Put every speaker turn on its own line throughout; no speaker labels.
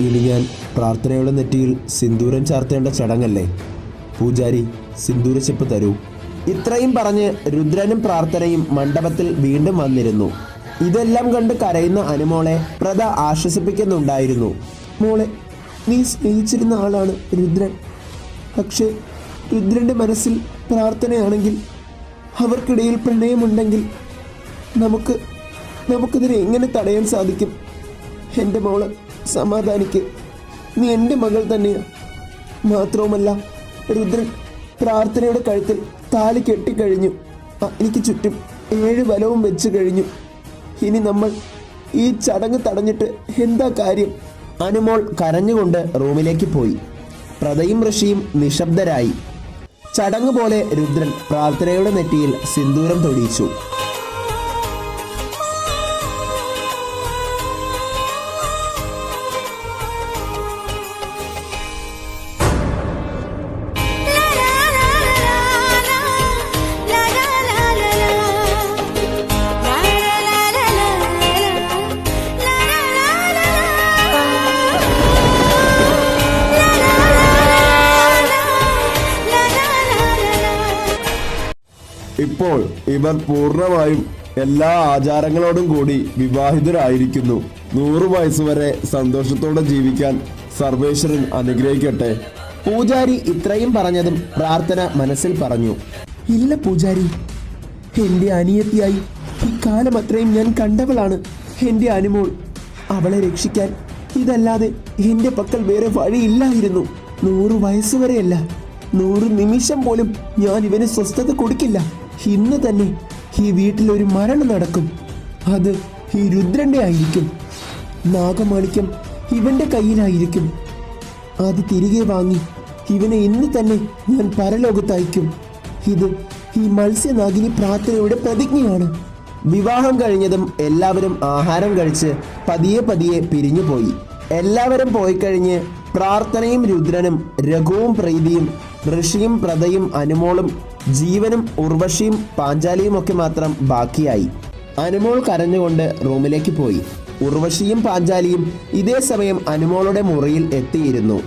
ഇനി ഞാൻ പ്രാർത്ഥനയുടെ നെറ്റിയിൽ സിന്ദൂരം ചാർത്തേണ്ട ചടങ്ങല്ലേ? പൂജാരി സിന്ദൂരച്ചെപ്പ് തരൂ. ഇത്രയും പറഞ്ഞ് രുദ്രനും പ്രാർത്ഥനയും മണ്ഡപത്തിൽ വീണ്ടും വന്നിരുന്നു. ഇതെല്ലാം കണ്ട് കരയുന്ന അനുമോളെ പ്രത ആശ്വസിപ്പിക്കുന്നുണ്ടായിരുന്നു. മോളെ നീ സ്നേഹിച്ചിരുന്ന ആളാണ് രുദ്രൻ. പക്ഷേ രുദ്രന്റെ മനസ്സിൽ പ്രാർത്ഥനയാണെങ്കിൽ അവർക്കിടയിൽ പ്രണയമുണ്ടെങ്കിൽ നമുക്ക് നമുക്കിതിനെ എങ്ങനെ തടയാൻ സാധിക്കും? എന്റെ മോൾ സമാധാനിക്ക്. നീ എന്റെ മകൾ തന്നെയാ. മാത്രവുമല്ല രുദ്രൻ പ്രാർത്ഥനയുടെ കഴുത്തിൽ താലി കെട്ടിക്കഴിഞ്ഞു. അഗ്നിക്ക് ചുറ്റും ഏഴ് വലവും വെച്ച് കഴിഞ്ഞു. ഇനി നമ്മൾ ഈ ചടങ്ങ് തടഞ്ഞിട്ട് എന്താ കാര്യം? അനുമോൾ കരഞ്ഞുകൊണ്ട് റൂമിലേക്ക് പോയി. പ്രതയും ഋഷിയും നിശബ്ദരായി. ചടങ്ങ് പോലെ രുദ്രൻ പ്രാർത്ഥനയുടെ നെറ്റിയിൽ സിന്ദൂരം തൊടിയിച്ചു. ഇപ്പോൾ ഇവർ പൂർണമായും എല്ലാ ആചാരങ്ങളോടും കൂടി വിവാഹിതരായിരിക്കുന്നു. നൂറു വയസ്സുവരെ സന്തോഷത്തോടെ ജീവിക്കാൻ സർവേശ്വരൻ അനുഗ്രഹിക്കട്ടെ. പൂജാരി ഇത്രയും പറഞ്ഞതും പ്രാർത്ഥന മനസ്സിൽ പറഞ്ഞു. ഇല്ല പൂജാരി എന്റെ അനിയത്തിയായി ഇക്കാലം അത്രയും ഞാൻ കണ്ടവളാണ്. എന്റെ അനുമോൾ അവളെ രക്ഷിക്കാൻ ഇതല്ലാതെ എന്റെ പക്കൽ വേറെ വഴിയില്ലായിരുന്നു. നൂറു വയസ്സുവരെയല്ല നൂറ് നിമിഷം പോലും ഞാൻ ഇവന് സ്വസ്ഥത കൊടുക്കില്ല. ഇന്ന് തന്നെ ഈ വീട്ടിലൊരു മരണം നടക്കും. അത് ഈ രുദ്രന്റെ ആയിരിക്കും. നാഗമാണിക്യം ഇവന്റെ കയ്യിലായിരിക്കും. അത് തിരികെ വാങ്ങി ഇവനെ ഇന്ന് തന്നെ ഞാൻ പരലോകത്തയക്കും. ഇത് ഈ മത്സ്യനാഗിനി പ്രാർത്ഥനയുടെ പ്രതിജ്ഞയാണ്. വിവാഹം കഴിഞ്ഞതും എല്ലാവരും ആഹാരം കഴിച്ച് പതിയെ പതിയെ പിരിഞ്ഞു പോയി എല്ലാവരും പോയി കഴിഞ്ഞ് പ്രാർത്ഥനയും രുദ്രനും രഘുവും പ്രീതിയും ഋഷിയും പ്രതയും അനുമോളും ജീവനും ഉർവശിയും പാഞ്ചാലിയും ഒക്കെ മാത്രം ബാക്കിയായി. അനുമോൾ കരഞ്ഞുകൊണ്ട് റൂമിലേക്ക് പോയി. ഉർവശിയും പാഞ്ചാലിയും ഇതേ സമയം അനുമോളുടെ മുറിയിൽ എത്തിയിരുന്നു.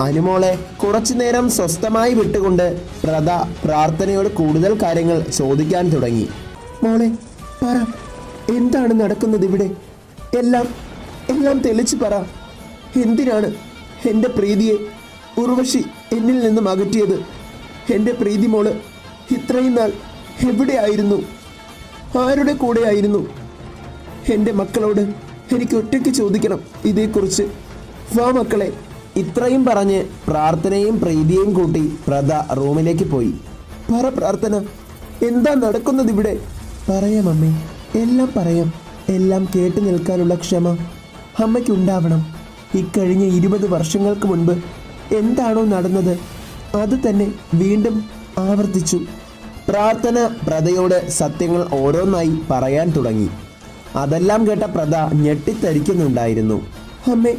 അനുമോളെ കുറച്ചു നേരം സ്വസ്ഥമായി വിട്ടുകൊണ്ട് പ്രത പ്രാർത്ഥനയോട് കൂടുതൽ കാര്യങ്ങൾ ചോദിക്കാൻ തുടങ്ങി. മോളെ പറ എന്താണ് നടക്കുന്നത് ഇവിടെ? എല്ലാം എല്ലാം തെളിച്ചു പറ. എന്തിനാണ് എന്റെ പ്രീതിയെ ഉർവശി എന്നിൽ നിന്നും അകറ്റിയത്. എന്റെ പ്രീതി മോൾ ഇത്രയും നാൾ എവിടെയായിരുന്നു? ആരുടെ കൂടെയായിരുന്നു? എന്റെ മക്കളോട് എനിക്ക് ഒറ്റയ്ക്ക് ചോദിക്കണം. ഇതേക്കുറിച്ച് വാ മക്കളെ. ഇത്രയും പറഞ്ഞ് പ്രാർത്ഥനയും പ്രീതിയും കൂട്ടി പ്രത റൂമിലേക്ക് പോയി. പറ പ്രാർത്ഥന എന്താ നടക്കുന്നത് ഇവിടെ? പറയാം അമ്മേ എല്ലാം പറയാം. എല്ലാം കേട്ടു നിൽക്കാനുള്ള ക്ഷമ അമ്മയ്ക്കുണ്ടാവണം. ഇക്കഴിഞ്ഞ ഇരുപത് വർഷങ്ങൾക്ക് മുൻപ് എന്താണോ നടന്നത് അത് തന്നെ വീണ്ടും ആവർത്തിച്ചു. പ്രാർത്ഥന പ്രതയോട് സത്യങ്ങൾ ഓരോന്നായി പറയാൻ തുടങ്ങി. അതെല്ലാം കേട്ട പ്രത ഞെട്ടിത്തരിക്കുന്നുണ്ടായിരുന്നു. അമ്മേ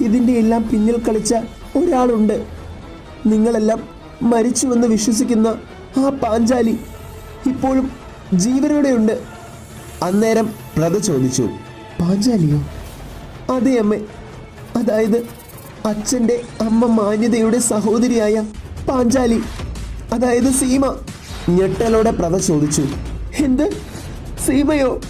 ഇതിന്റെ എല്ലാം പിന്നിൽ കളിച്ച ഒരാളുണ്ട്. നിങ്ങളെല്ലാം മരിച്ചുവെന്ന് വിശ്വസിക്കുന്ന ആ പാഞ്ചാലി ഇപ്പോഴും ജീവനോടെയുണ്ട്. അന്നേരം പ്രത ചോദിച്ചു പാഞ്ചാലിയോ? അതെ അമ്മേ. അതായത് അച്ഛന്റെ അമ്മ മാന്യതയുടെ സഹോദരിയായ പാഞ്ചാലി അതായത് സീമ ഞെട്ടലോടെ പ്രഭ ചോദിച്ചു എന്ത്? സീമയോ?